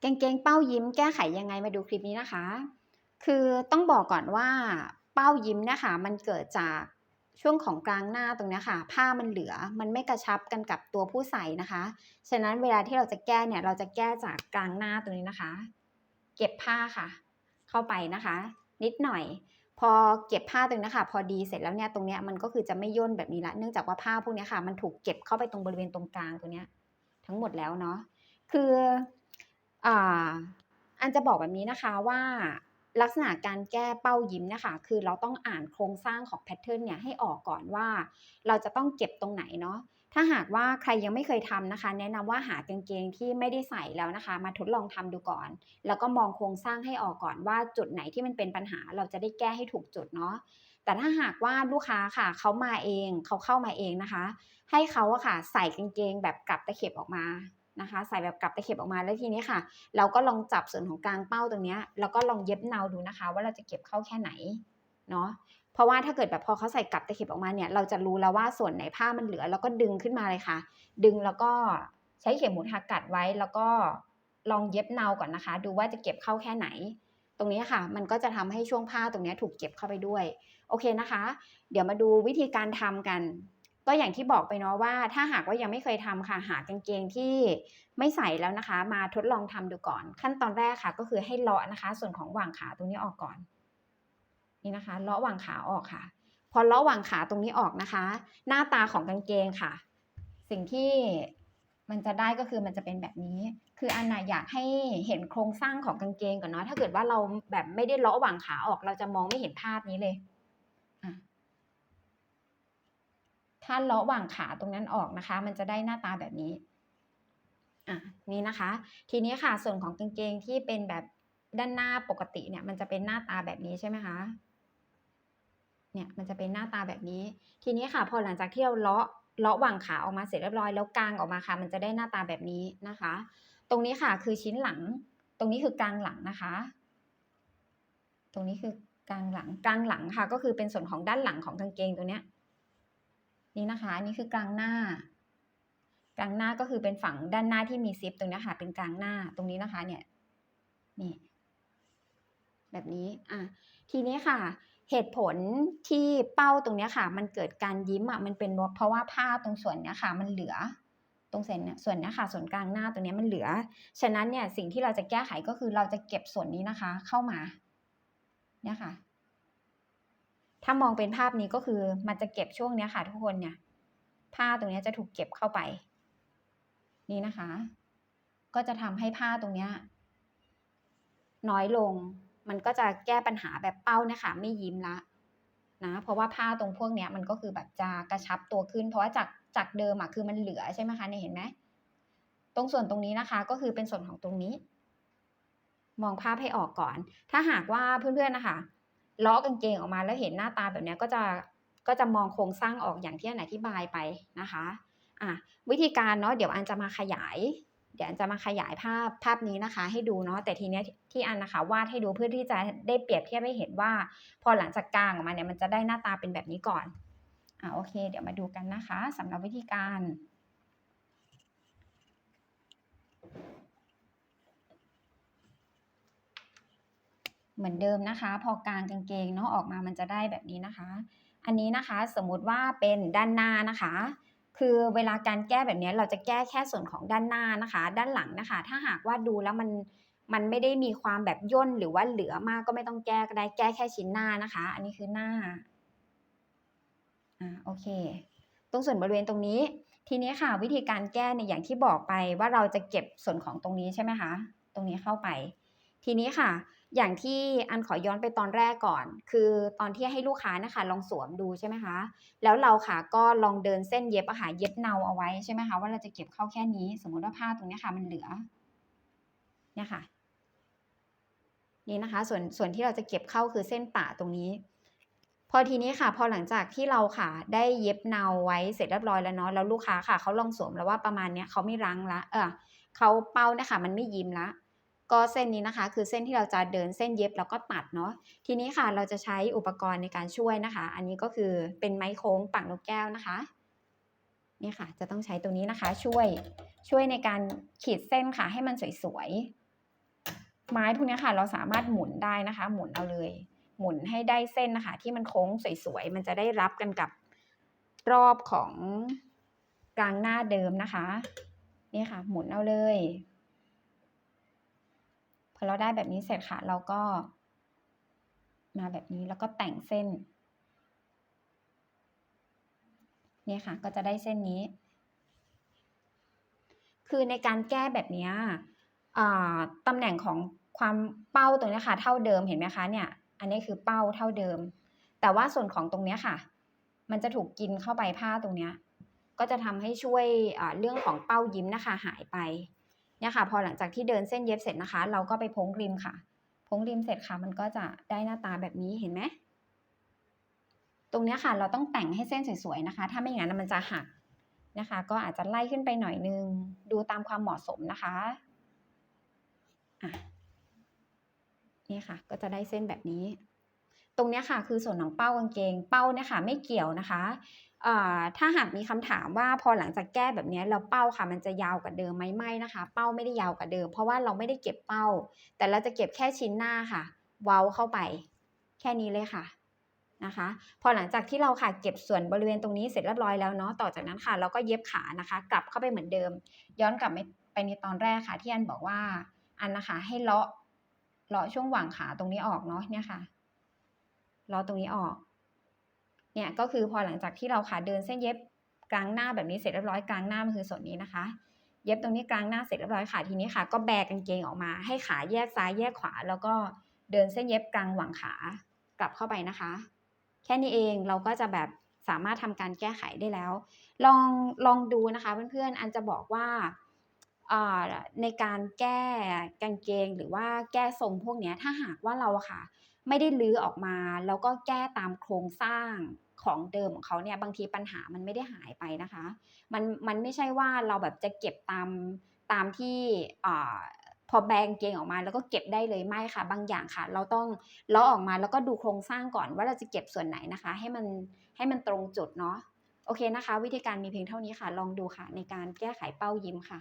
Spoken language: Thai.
เกงเกงเป้ายิ้มแก้ไขยังไงมาดูคลิปนี้นะคะ คือต้องบอกก่อนว่าเป้ายิ้มเนี่ยค่ะมันเกิดจากช่วงของกลางหน้าตรงนี้ค่ะ ผ้ามันเหลือมันไม่กระชับกันกับตัวผู้ใส่นะคะ ฉะนั้นเวลาที่เราจะแก้เนี่ยเราจะแก้จากกลางหน้าตรงนี้นะคะ เก็บผ้าค่ะ เข้าไปนะคะ นิดหน่อย พอเก็บผ้าตรงนี้ค่ะ พอดีเสร็จแล้วเนี่ยตรงเนี้ยมันก็คือจะไม่ย่นแบบนี้ละเนื่องจากว่าผ้าพวกนี้ค่ะ มันถูกเก็บเข้าไปตรงบริเวณตรงกลางตรงเนี้ยทั้งหมดแล้วเนาะคือ อ่าอันจะบอกแบบนี้นะคะว่าลักษณะการแก้เป้ายิ้มนะคะ คือเราต้องอ่านโครงสร้างของแพทเทิร์นเนี่ยให้ออกก่อนว่า เราจะต้องเก็บตรงไหนเนาะถ้าหากว่าใครยังไม่เคยทำนะคะ แนะนำว่าหากางเกงที่ไม่ได้ใส่แล้วนะคะ มาทดลองทำดูก่อน แล้วก็มองโครงสร้างให้ออกก่อนว่าจุดไหนที่มันเป็นปัญหา เราจะได้แก้ให้ถูกจุดเนาะแต่ถ้าหากว่าลูกค้าค่ะเขามาเองเขาเข้ามาเองนะคะ ให้เขาอะค่ะใส่กางเกงแบบกลับตะเข็บออกมา นะคะ ใส่แบบกลับตะเข็บออกมาแล้วทีนี้ค่ะ เราก็ลองจับส่วนของกลางเป้าตรงนี้แล้วก็ลองเย็บเนาดูนะคะ ว่าเราจะเก็บเข้าแค่ไหนเนาะเพราะว่าถ้าเกิดแบบพอเขาใส่กลับตะเข็บออกมาเนี่ยเราจะรู้แล้วว่าส่วนไหนผ้ามันเหลือ แล้วก็ดึงขึ้นมาเลยค่ะ ดึงแล้วก็ใช้เข็มหมุดหักกัดไว้แล้วก็ลองเย็บเนาก่อนนะคะ ดูว่าจะเก็บเข้าแค่ไหน ตรงนี้ค่ะ มันก็จะทำให้ช่วงผ้าตรงนี้ถูกเก็บเข้าไปด้วย โอเคนะคะ เดี๋ยวมาดูวิธีการทำกัน ก็อย่างที่บอกไปเนาะว่า ถ้าหากว่ายังไม่เคยทำค่ะหากางเกงที่ไม่ใส่แล้วนะคะ มาทดลองทำดูก่อน ขั้นตอนแรกค่ะ ก็คือให้เลาะนะคะ ส่วนของหว่างขาตรงนี้ออกก่อน นี่นะคะ เลาะหว่างขาออกค่ะ พอเลาะหว่างขาตรงนี้ออกนะคะ หน้าตาของกางเกงค่ะ สิ่งที่มันจะได้ก็คือมันจะเป็นแบบนี้ คืออันน่ะอยากให้เห็นโครงสร้างของกางเกงก่อนเนาะ ถ้าเกิดว่าเราแบบไม่ได้เลาะหว่างขาออก เราจะมองไม่เห็นภาพนี้เลยอะ ถ้าเลาะหว่างขาตรงนั้นออกนะคะ มันจะได้หน้าตาแบบนี้อะนี่นะคะ ทีนี้ค่ะส่วนของกางเกงที่เป็นแบบด้านหน้าปกติเนี่ย มันจะเป็นหน้าตาแบบนี้ใช่ไหมคะเนี่ยมันจะเป็นหน้าตาแบบนี้ ทีนี้ค่ะ พอหลังจากที่เราเลาะเลาะหว่างขาออกมาเสร็จเรียบร้อยแล้วกางออกมาค่ะ มันจะได้หน้าตาแบบนี้นะคะ ตรงนี้ค่ะคือชิ้นหลัง ตรงนี้คือกลางหลังนะคะ ตรงนี้คือกลางหลังกลางหลังค่ะ ก็คือเป็นส่วนของด้านหลังของกางเกงตัวเนี้ย นี่นะคะอันนี้คือกลางหน้า กลางหน้าก็คือเป็นฝั่งด้านหน้าที่มีซิปตรงนี้ค่ะ เป็นกลางหน้าตรงนี้นะคะ เนี่ยนี่แบบนี้อะทีนี้ค่ะ เหตุผลที่เป้าตรงนี้ค่ะ มันเกิดการยิ้มอะมันเป็นเพราะว่าผ้าตรงส่วนนี้ค่ะ มันเหลือตรงเส้นเนี่ยส่วนนี้ค่ะ ส่วนกลางหน้าตรงนี้มันเหลือ ฉะนั้นเนี่ยสิ่งที่เราจะแก้ไขก็คือเราจะเก็บส่วนนี้นะคะ เข้ามาเนี่ยค่ะ ถ้ามองเป็นภาพนี้ก็คือมันจะเก็บช่วงเนี้ยค่ะ ทุกคนเนี่ย ผ้าตรงนี้จะถูกเก็บเข้าไป นี่นะคะ ก็จะทำให้ผ้าตรงเนี้ยน้อยลง มันก็จะแก้ปัญหาแบบเป้าเนี่ยค่ะไม่ยิ้มละนะเพราะว่าผ้าตรงพวกเนี้ยมันก็คือแบบจะกระชับตัวขึ้น เพราะว่าจากจากเดิมอะคือมันเหลือใช่ไหมคะเนี่ยเห็นไหมตรงส่วนตรงนี้นะคะ ก็คือเป็นส่วนของตรงนี้ มองภาพให้ออกก่อน ถ้าหากว่าเพื่อนๆนะคะ ล้อกางเกงออกมาแล้วเห็นหน้าตาแบบนี้ก็จะก็จะมองโครงสร้างออกอย่างที่อันอธิบายไปนะคะอะวิธีการเนาะเดี๋ยวอันจะมาขยาย เดี๋ยวอันจะมาขยายภาพภาพนี้นะคะ ให้ดูเนาะแต่ทีเนี้ยที่อันนะคะวาดให้ดูเพื่อที่จะได้เปรียบเทียบให้เห็นว่า พอหลังจากกลางออกมาเนี่ยมันจะได้หน้าตาเป็นแบบนี้ก่อนอ่าโอเค เดี๋ยวมาดูกันนะคะสำหรับวิธีการ เหมือนเดิมนะคะ พอกางกางเกงเนาะออกมามันจะได้แบบนี้นะคะ อันนี้นะคะสมมุติว่าเป็นด้านหน้านะคะ คือเวลาการแก้แบบนี้เราจะแก้แค่ส่วนของด้านหน้านะคะ ด้านหลังนะคะ ถ้าหากว่าดูแล้วมันมันไม่ได้มีความแบบย่นหรือว่าเหลือมากก็ไม่ต้องแก้ก็ได้แก้แค่ชิ้นหน้านะคะ อันนี้คือหน้าอ่าโอเค ตรงส่วนบริเวณตรงนี้ ทีนี้ค่ะ วิธีการแก้เนี่ยอย่างที่บอกไปว่าเราจะเก็บส่วนของตรงนี้ใช่ไหมคะ ตรงนี้เข้าไป ทีนี้ค่ะ อย่างที่อันขอย้อนไปตอนแรกก่อน คือตอนที่ให้ลูกค้านะคะ ลองสวมดูใช่ไหมคะ แล้วเราค่ะก็ลองเดินเส้นเย็บอะค่ะเย็บเนาเอาไว้ใช่ไหมคะว่าเราจะเก็บเข้าแค่นี้ สมมติว่าผ้าตรงนี้ค่ะ มันเหลือเนี่ยค่ะ นี่นะคะ ส่วนส่วนที่เราจะเก็บเข้าคือเส้นปะตรงนี้ พอทีนี้ค่ะ พอหลังจากที่เราค่ะ ได้เย็บเนาไว้เสร็จเรียบร้อยแล้วเนาะแล้วลูกค้าค่ะเขาลองสวมแล้วว่าประมาณเนี้ยเขาไม่รั้งละ เออเขาเป้าเนี่ยค่ะมันไม่ยิ้มละ ก็เส้นนี้นะคะ คือเส้นที่เราจะเดินเส้นเย็บแล้วก็ตัดเนาะทีนี้ค่ะเราจะใช้อุปกรณ์ในการช่วยนะคะ อันนี้ก็คือเป็นไม้โค้งปักนกแก้วนะคะนี่ค่ะ จะต้องใช้ตัวนี้นะคะ ช่วยช่วยในการขีดเส้นค่ะ ให้มันสวยๆไม้พวกนี้ค่ะ เราสามารถหมุนได้นะคะ หมุนเอาเลย หมุนให้ได้เส้นนะคะ ที่มันโค้งสวยๆมันจะได้รับกันกับรอบของกลางหน้าเดิมนะคะ นี่ค่ะ หมุนเอาเลย พอเราได้แบบนี้เสร็จค่ะ เราก็ มาแบบนี้แล้วก็แต่งเส้น เนี่ยค่ะ ก็จะได้เส้นนี้ คือในการแก้แบบนี้ตำแหน่งของความเป้าตรงนี้ค่ะ เท่าเดิมเห็นไหมคะเนี่ย อันนี้คือเป้าเท่าเดิม แต่ว่าส่วนของตรงนี้ค่ะ มันจะถูกกินเข้าไปผ้าตรงนี้ก็จะทำให้ช่วยเรื่องของเป้ายิ้มนะคะ หายไป เนี่ยค่ะ พอหลังจากที่เดินเส้นเย็บเสร็จนะคะ เราก็ไปพ้งริมค่ะพ้งริมเสร็จค่ะ มันก็จะได้หน้าตาแบบนี้เห็นไหมตรงนี้ค่ะ เราต้องแต่งให้เส้นสวยๆนะคะ ถ้าไม่อย่างนั้นมันจะหักนะคะ ก็อาจจะไล่ขึ้นไปหน่อยนึง ดูตามความเหมาะสมนะคะอะนี่ค่ะ ก็จะได้เส้นแบบนี้ ตรงนี้ค่ะคือส่วนของเป้ากางเกง เป้าเนี่ยค่ะไม่เกี่ยวนะคะถ้าหากมีคำถามว่าพอหลังจากแก้แบบนี้ยแล้วเป้าค่ะมันจะยาวกว่าเดิมไหมไม่นะคะ เป้าไม่ได้ยาวกว่าเดิม เพราะว่าเราไม่ได้เก็บเป้า แต่เราจะเก็บแค่ชิ้นหน้าค่ะ เว้าเข้าไป แค่นี้เลยค่ะนะคะ พอหลังจากที่เราค่ะเก็บส่วนบริเวณตรงนี้เสร็จเรียบร้อยแล้วเนาะต่อจากนั้นค่ะ เราก็เย็บขานะคะ กลับเข้าไปเหมือนเดิม ย้อนกลับไปในตอนแรกค่ะ ที่อันบอกว่าอันนะคะให้เลาะเลาะช่วงหว่างขาตรงนี้ออกเนาะเนี่ยค่ะ ลาะตรงนี้ออก เนี่ยก็คือพอหลังจากที่เราค่ะเดินเส้นเย็บกลางหน้าแบบนี้เสร็จเรียบร้อยกลางหน้ามันคือส่วนนี้นะคะ เย็บตรงนี้กลางหน้าเสร็จเรียบร้อยค่ะทีนี้ค่ะ ก็แบกกางเกงออกมา ให้ขาแยกซ้ายแยกขวา แล้วก็เดินเส้นเย็บกลางหว่างขากลับเข้าไปนะคะ แค่นี้เองเราก็จะแบบสามารถทำการแก้ไขได้แล้ว ลองลองดูนะคะเพื่อนๆอันจะบอกว่า ในการแก้กางเกงหรือว่าแก้ทรงพวกนี้ถ้าหากว่าเราค่ะ ไม่ได้ลื้อออกมา แล้วก็แก้ตามโครงสร้างของเดิมของเขาเนี่ยบางทีปัญหามันไม่ได้หายไปนะคะ มันมันไม่ใช่ว่าเราแบบจะเก็บตามตามที่อ่าพอแบงเกงออกมาแล้วก็เก็บได้เลยไม่ค่ะ บางอย่างค่ะ เราต้องเลาะออกมาแล้วก็ดูโครงสร้างก่อนว่าเราจะเก็บส่วนไหนนะคะ ให้มันให้มันตรงจุดเนาะโอเคนะคะ วิธีการมีเพียงเท่านี้ค่ะ ลองดูค่ะ ในการแก้ไขเป้ายิ้มค่ะ